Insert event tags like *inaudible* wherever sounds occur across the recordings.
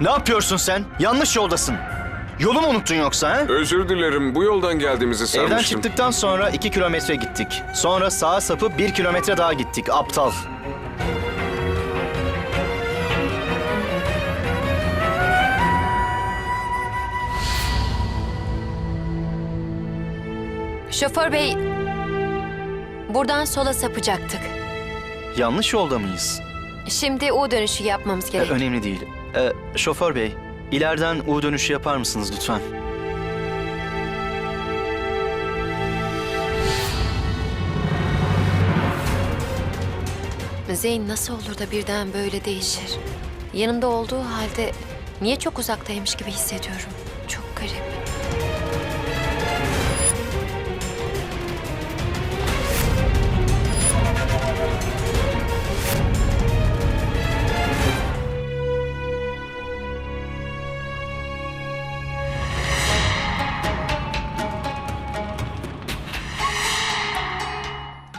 Ne yapıyorsun sen? Yanlış yoldasın. Yolu mu unuttun yoksa ha? Özür dilerim. Bu yoldan geldiğimizi sanmıştım. Evden çıktıktan sonra iki kilometre gittik. Sonra sağa sapıp bir kilometre daha gittik. Aptal. Şoför bey, buradan sola sapacaktık. Yanlış yolda mıyız? Şimdi U dönüşü yapmamız E, gerek. önemli değil. E, şoför bey, ileriden U dönüşü yapar mısınız lütfen? Zeyn nasıl olur da birden böyle değişir? Yanında olduğu halde niye çok uzaktaymış gibi hissediyorum. Çok garip.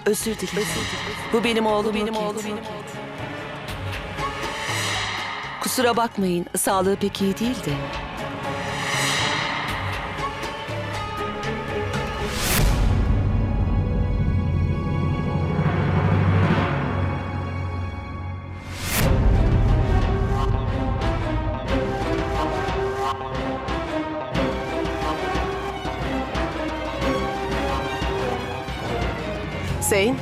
Özür dilerim. Bu benim oğlum benim oğlum. Kusura bakmayın. Sağlığı pek iyi değildi. Zeyn,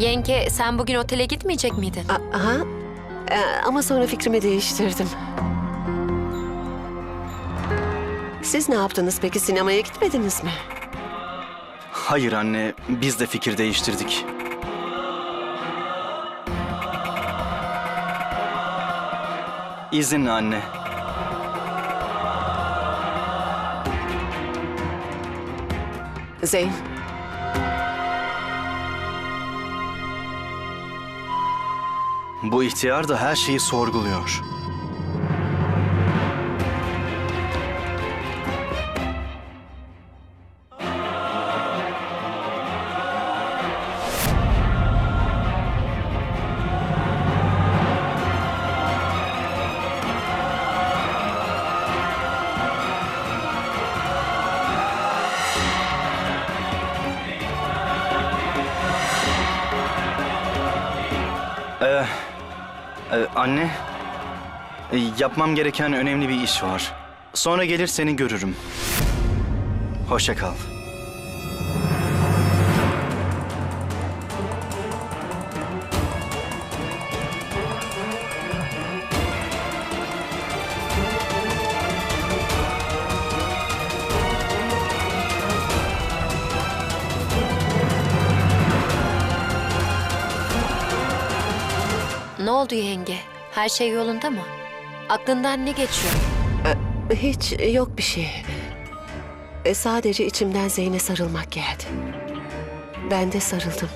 Yenge sen bugün otele gitmeyecek miydin? a- aha. Ee, ama sonra fikrimi değiştirdim. Siz ne yaptınız peki? Sinemaya gitmediniz mi? Hayır anne, biz de fikir değiştirdik. İzinle anne. Zeyn, Bu ihtiyar da her şeyi sorguluyor. E, anne, e, yapmam gereken önemli bir iş var. Sonra gelir seni görürüm. Hoşça kal. Oldu yenge? Her şey yolunda mı? Aklından ne geçiyor? hiç yok bir şey. E, sadece içimden Zeyn'e sarılmak geldi. Ben de sarıldım.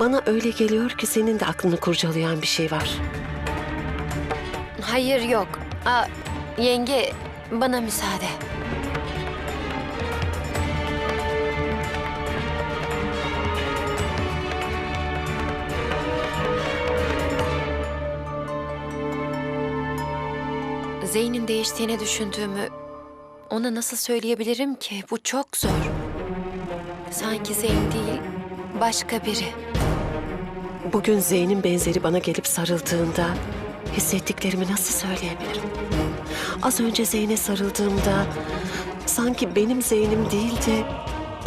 Bana öyle geliyor ki senin de aklını kurcalayan bir şey var. Hayır yok. Aa, yenge bana müsaade. Zeyn'in değiştiğini düşündüğümü ona nasıl söyleyebilirim ki? Bu çok zor. Sanki Zeyn değil, başka biri. Bugün Zeyn'in benzeri bana gelip sarıldığında hissettiklerimi nasıl söyleyebilirim? Az önce Zeyn'e sarıldığımda sanki benim Zeyn'im değildi,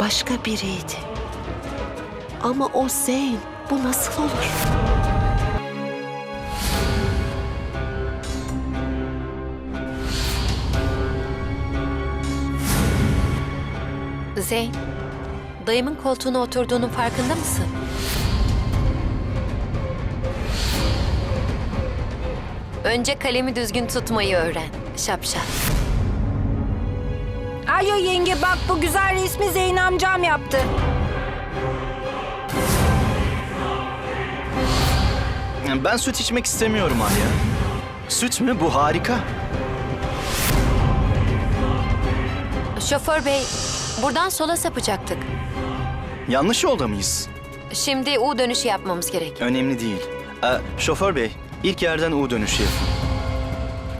başka biriydi. Ama o Zeyn, bu nasıl olur? Zeyn, dayımın koltuğuna oturduğunun farkında mısın? Önce kalemi düzgün tutmayı öğren. Şapşal. Alo yenge bak bu güzel resmi Zeyn amcam yaptı. Ben süt içmek istemiyorum Alya. Süt mü? Bu harika. Şoför bey, buradan sola sapacaktık. Yanlış yolda mıyız? Şimdi U dönüşü yapmamız gerek. Önemli değil. Ee, şoför bey, ilk yerden U dönüşü yapın.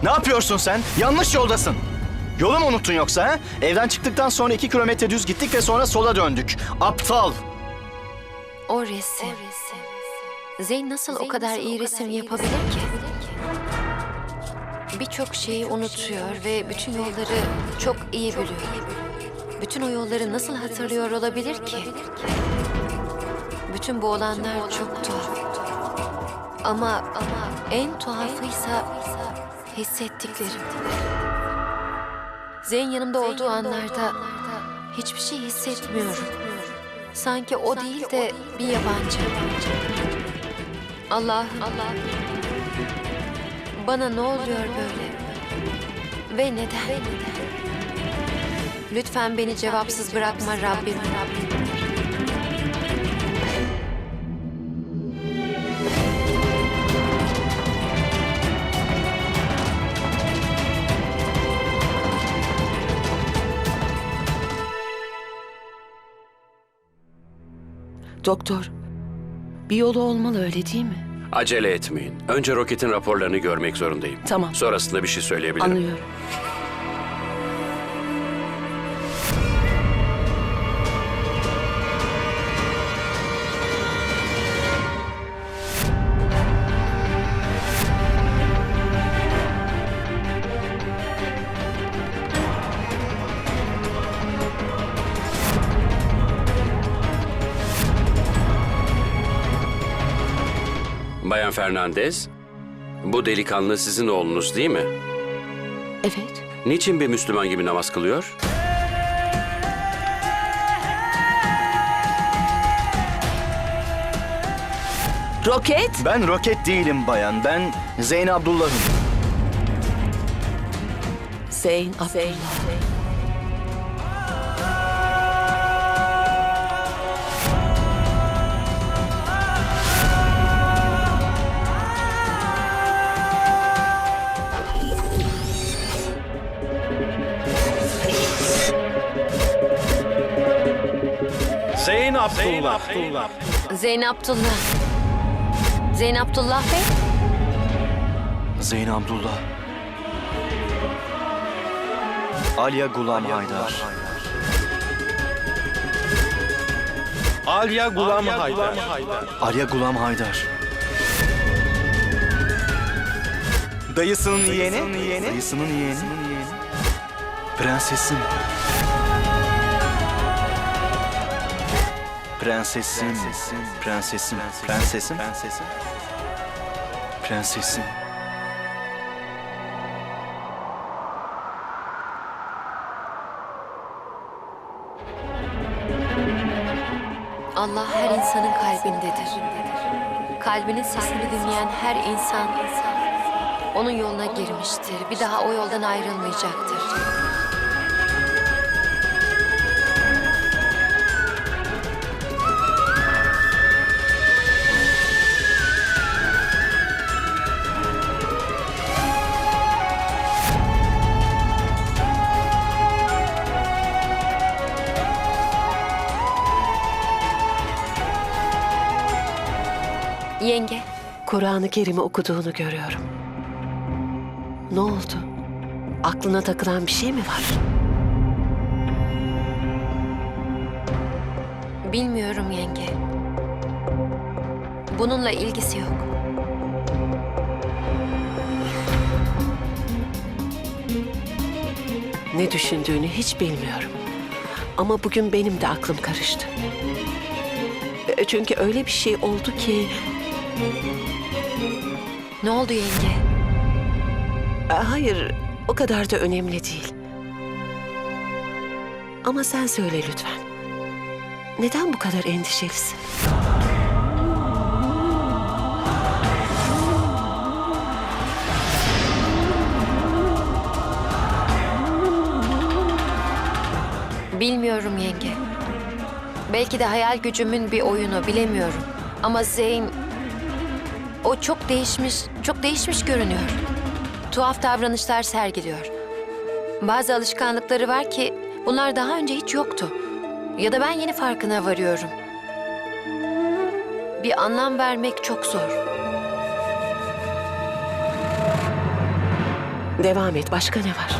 Ne yapıyorsun sen? Yanlış yoldasın. Yolu mu unuttun yoksa ha? Evden çıktıktan sonra iki kilometre düz gittik ve sonra sola döndük. Aptal. O resim. Zeyn nasıl o kadar iyi resim yapabilir ki? Birçok şeyi unutuyor ve bütün yolları çok iyi biliyor. Bütün o yolları nasıl hatırlıyor olabilir ki? Bütün bu olanlar çok tuhaf. Ama ama en tuhafıysa hissettiklerim. Zeyn yanımda olduğu anlarda hiçbir şey hissetmiyorum. Sanki o değil de bir yabancı. Allah'ım. Bana ne oluyor böyle? Ve neden? Lütfen beni cevapsız bırakma Rabbim. Doktor, bir yolu olmalı öyle değil mi? Acele etmeyin. Önce roketin raporlarını görmek zorundayım. Tamam. Sonrasında bir şey söyleyebilirim. Anlıyorum. Bayan Fernandez, bu delikanlı sizin oğlunuz değil mi? Evet. Niçin bir Müslüman gibi namaz kılıyor? Roket? Ben roket değilim bayan. Ben Zeyn Abdullah'ım. Zeyn Abdullah. Zeyn Abdullah. Abdullah. Zeyn Abdullah Bey? Zeyn Abdullah. Alya Gulam Haydar. Alya Gulam Haydar. Alya Gulam Haydar. Dayısının yeğeni. Dayısının yeğeni. Prensesim. Prensesim. Prensesim. Prensesim. Prensesim. Allah her insanın kalbindedir. Kalbinin sesini dinleyen her insan onun yoluna girmiştir. Bir daha o yoldan ayrılmayacaktır. Yenge, Kur'an-ı Kerim'i okuduğunu görüyorum. Ne oldu? Aklına takılan bir şey mi var? bilmiyorum yenge. Bununla ilgisi yok. Ne düşündüğünü hiç bilmiyorum. Ama bugün benim de aklım karıştı. E, Çünkü öyle bir şey oldu ki... Ne oldu yenge? Hayır, o kadar da önemli değil. Ama sen söyle lütfen. Neden bu kadar endişelisin? Bilmiyorum yenge. Belki de hayal gücümün bir oyunu bilemiyorum. Ama Zeyn... O çok değişmiş, çok değişmiş görünüyor. tuhaf davranışlar sergiliyor. Bazı alışkanlıkları var ki bunlar daha önce hiç yoktu. Ya da ben yeni farkına varıyorum. Bir anlam vermek çok zor. Devam et. Başka ne var?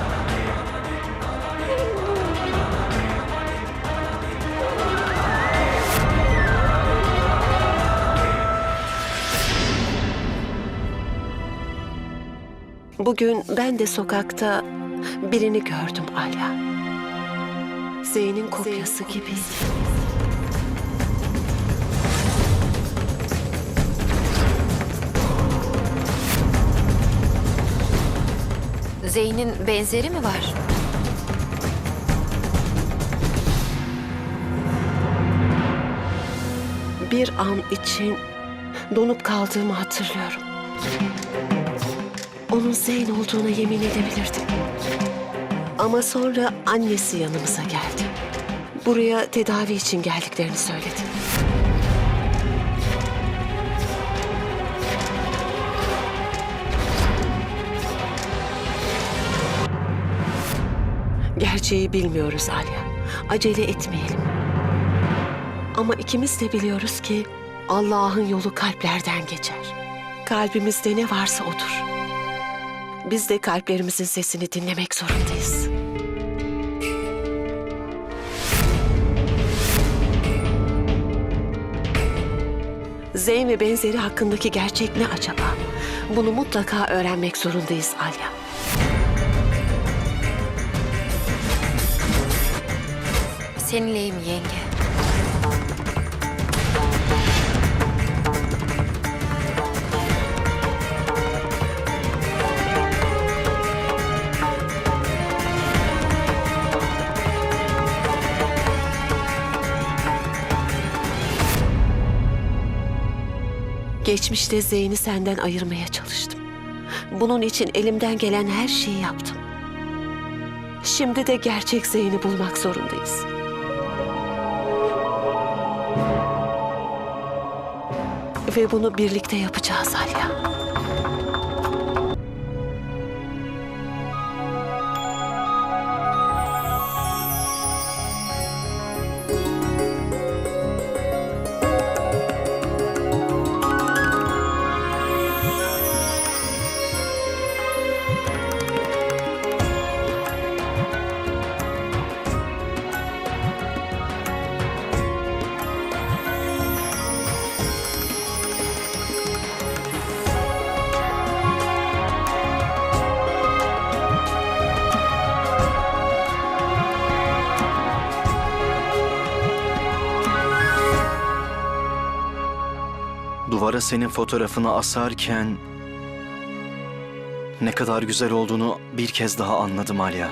Bugün ben de sokakta birini gördüm Alya. Zeyn'in kopyası gibiydi. Zeyn'in benzeri mi var? Bir an için donup kaldığımı hatırlıyorum. Zeyn olduğuna yemin edebilirdim. Ama sonra annesi yanımıza geldi. Buraya tedavi için geldiklerini söyledi. Gerçeği bilmiyoruz Alya. Acele etmeyelim. Ama ikimiz de biliyoruz ki Allah'ın yolu kalplerden geçer. Kalbimizde ne varsa odur. Biz de kalplerimizin sesini dinlemek zorundayız. Zeyn ve benzeri hakkındaki gerçek ne acaba? Bunu mutlaka öğrenmek zorundayız Alya. Seninleyim yenge. Geçmişte Zeyn'i senden ayırmaya çalıştım. Bunun için elimden gelen her şeyi yaptım. Şimdi de gerçek Zeyn'i bulmak zorundayız. Ve bunu birlikte yapacağız Alya. Duvara senin fotoğrafını asarken ne kadar güzel olduğunu bir kez daha anladım Alya.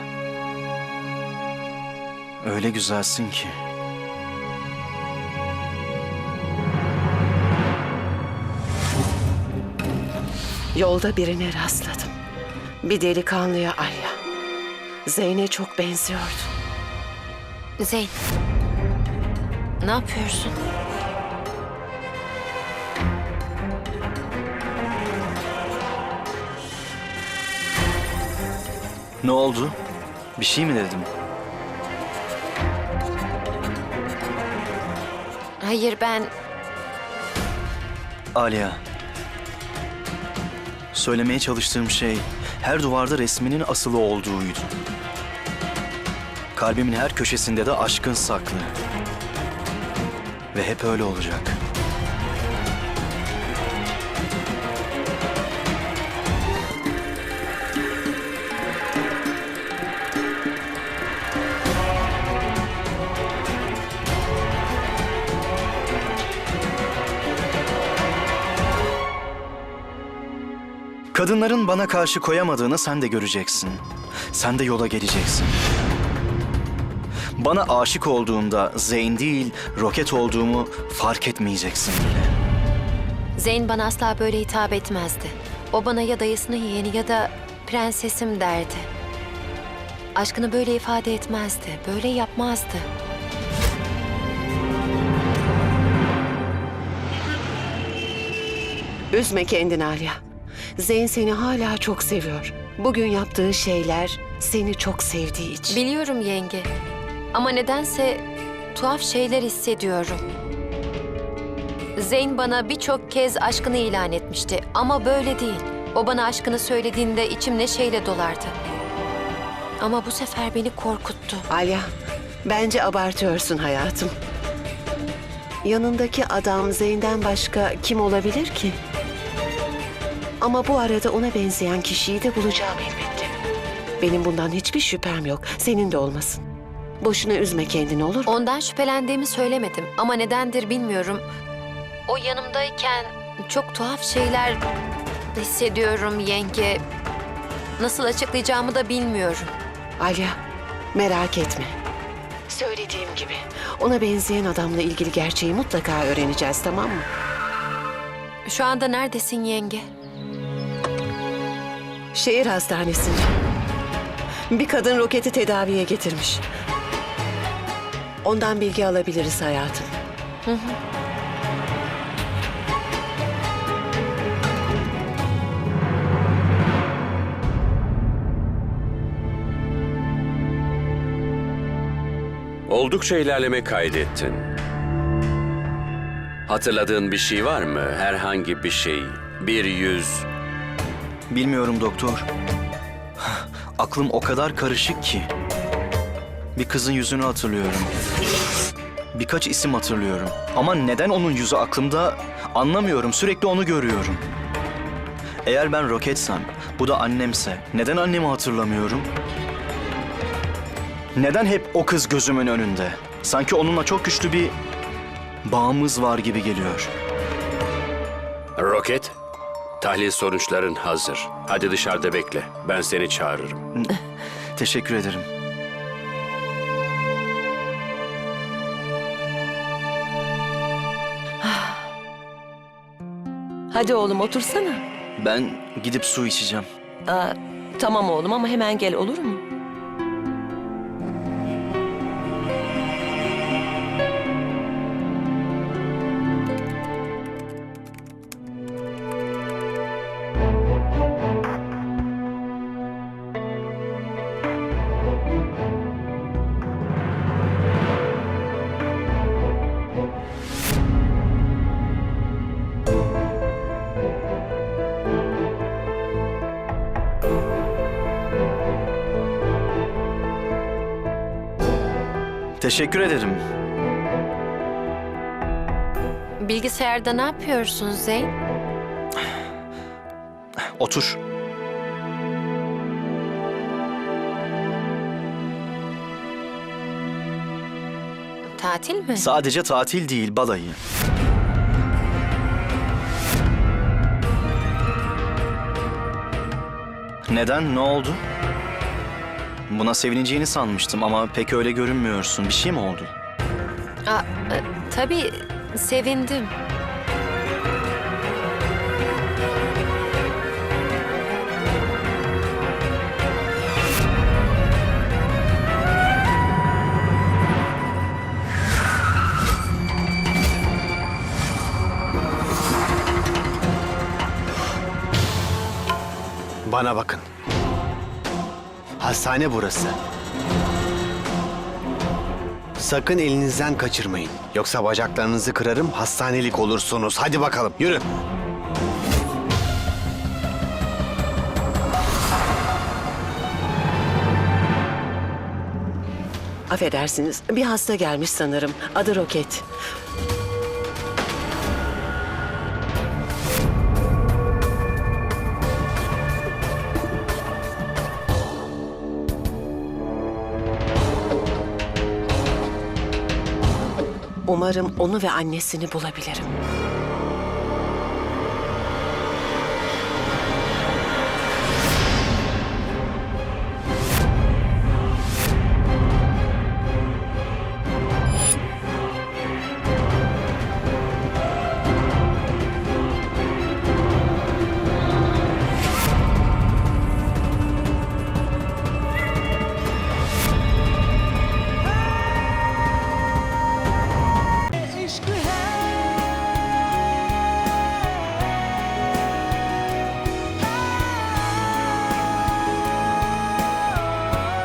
Öyle güzelsin ki. Yolda birine rastladım. Bir delikanlıya Alya. Zeyn'e çok benziyordu. Zeyn. Ne yapıyorsun? Ne oldu? Bir şey mi dedim? Hayır ben Alya. Söylemeye çalıştığım şey her duvarda resminin asılı olduğuydu. Kalbimin her köşesinde de aşkın saklı. Ve hep öyle olacak. Kadınların bana karşı koyamadığını sen de göreceksin. Sen de yola geleceksin. Bana aşık olduğunda Zeyn değil, roket olduğumu fark etmeyeceksin bile. Zeyn bana asla böyle hitap etmezdi. O bana ya dayısının yeğeni ya da prensesim derdi. Aşkını böyle ifade etmezdi, böyle yapmazdı. Üzme kendini Alya. Zeyn seni hala çok seviyor. Bugün yaptığı şeyler seni çok sevdiği için. Biliyorum yenge. Ama nedense tuhaf şeyler hissediyorum. Zeyn bana birçok kez aşkını ilan etmişti ama böyle değil. O bana aşkını söylediğinde içim neşeyle dolardı. Ama bu sefer beni korkuttu. Alya, bence abartıyorsun hayatım. Yanındaki adam Zeyn'den başka kim olabilir ki? Ama bu arada ona benzeyen kişiyi de bulacağım elbette. Benim bundan hiçbir şüphem yok. Senin de olmasın. Boşuna üzme kendini olur mu? Ondan şüphelendiğimi söylemedim ama nedendir bilmiyorum. O yanımdayken çok tuhaf şeyler hissediyorum yenge. Nasıl açıklayacağımı da bilmiyorum. Alya, merak etme. Söylediğim gibi ona benzeyen adamla ilgili gerçeği mutlaka öğreneceğiz tamam mı? Şu anda neredesin yenge? Şehir hastanesinde. Bir kadın roketi tedaviye getirmiş. Ondan bilgi alabiliriz hayatım. Oldukça ilerleme kaydettin. Hatırladığın bir şey var mı? Herhangi bir şey. Bir yüz. Bilmiyorum doktor. Aklım o kadar karışık ki. Bir kızın yüzünü hatırlıyorum. Birkaç isim hatırlıyorum. Ama neden onun yüzü aklımda anlamıyorum. Sürekli onu görüyorum. Eğer ben roketsem, bu da annemse neden annemi hatırlamıyorum? Neden hep o kız gözümün önünde? Sanki onunla çok güçlü bir bağımız var gibi geliyor. Roket, tahlil sonuçların hazır. Hadi dışarıda bekle. Ben seni çağırırım. *laughs* Teşekkür ederim. *sighs* Hadi oğlum otursana. Ben gidip su içeceğim. Aa, tamam oğlum ama hemen gel olur mu? Teşekkür ederim. Bilgisayarda ne yapıyorsun Zeyn? Otur. Tatil mi? Sadece tatil değil, balayı. Neden? Ne oldu? Buna sevineceğini sanmıştım ama pek öyle görünmüyorsun. Bir şey mi oldu? Aa, e, tabii sevindim. Bana bakın. Hastane burası. Sakın elinizden kaçırmayın. Yoksa bacaklarınızı kırarım, hastanelik olursunuz. Hadi bakalım, yürü. Affedersiniz, bir hasta gelmiş sanırım. Adı Roket. Umarım onu ve annesini bulabilirim.